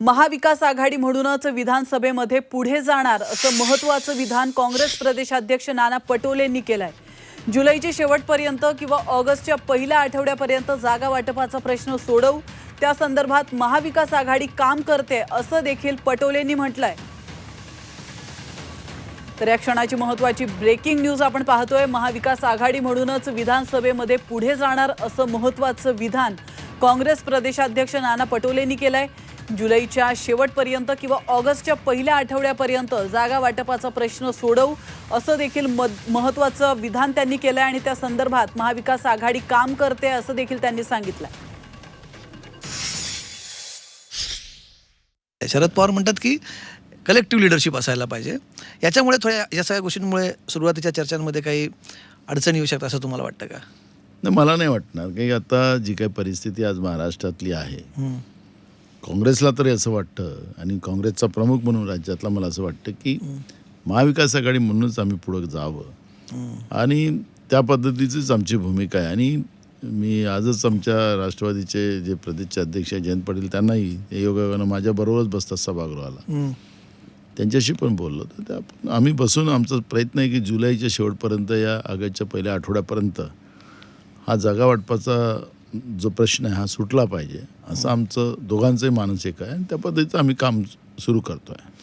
महाविकास आघाडी म्हणूनच विधानसभेमध्ये पुढे जाणार असं महत्वाचं विधान काँग्रेस प्रदेशाध्यक्ष नाना पटोलेंनी केलंय. जुलैच्या शेवटपर्यंत किंवा ऑगस्टच्या पहिल्या आठवड्यापर्यंत जागा वाटपाचा प्रश्न सोडवू त्या संदर्भात महाविकास आघाडी काम करते असं देखील पटोलेंनी म्हटलंय. तर या क्षणाची महत्वाची ब्रेकिंग न्यूज आपण पाहतोय. महाविकास आघाडी म्हणूनच विधानसभेमध्ये पुढे जाणार असं महत्वाचं विधान काँग्रेस प्रदेशाध्यक्ष नाना पटोलेंनी केलंय. जुलैच्या शेवटपर्यंत किंवा ऑगस्टच्या पहिल्या आठवड्यापर्यंत जागा वाटपाचा प्रश्न सोडवू असं देखील मद- महत्वाचं विधान त्यांनी केलंय आणि त्या संदर्भात महाविकास आघाडी काम करते असं देखील त्यांनी सांगितलंय. शरद पवार म्हणतात की कलेक्टिव्ह लिडरशिप असायला पाहिजे. याच्यामुळे थोड्या या सगळ्या गोष्टींमुळे सुरुवातीच्या चर्चांमध्ये काही अडचणी येऊ शकतात असं तुम्हाला वाटतं का? नाही मला नाही वाटणार. की आता जी काही परिस्थिती आज महाराष्ट्रातली आहे. काँग्रेसला तरी असं वाटतं आणि काँग्रेसचा प्रमुख म्हणून राज्यातला मला असं वाटतं की महाविकास आघाडी म्हणूनच आम्ही पुढं जावं. आणि त्या पद्धतीचीच आमची भूमिका आहे. आणि मी आजच आमच्या राष्ट्रवादीचे जे प्रदेशचे अध्यक्ष जयंत पाटील त्यांनाही योगायोगानं माझ्याबरोबरच बसतात सभागृहाला. त्यांच्याशी पण बोललो तर त्या आपण आम्ही बसून आमचा प्रयत्न आहे की जुलैच्या शेवटपर्यंत या ऑगस्टच्या पहिल्या आठवड्यापर्यंत हा जागा वाटपाचा जो प्रश्न आहे हा सुटला पाहिजे. असं आमचं दोघांचंही मानसिक आहे त्या पद्धतीचं आम्ही काम सुरू करतो आहे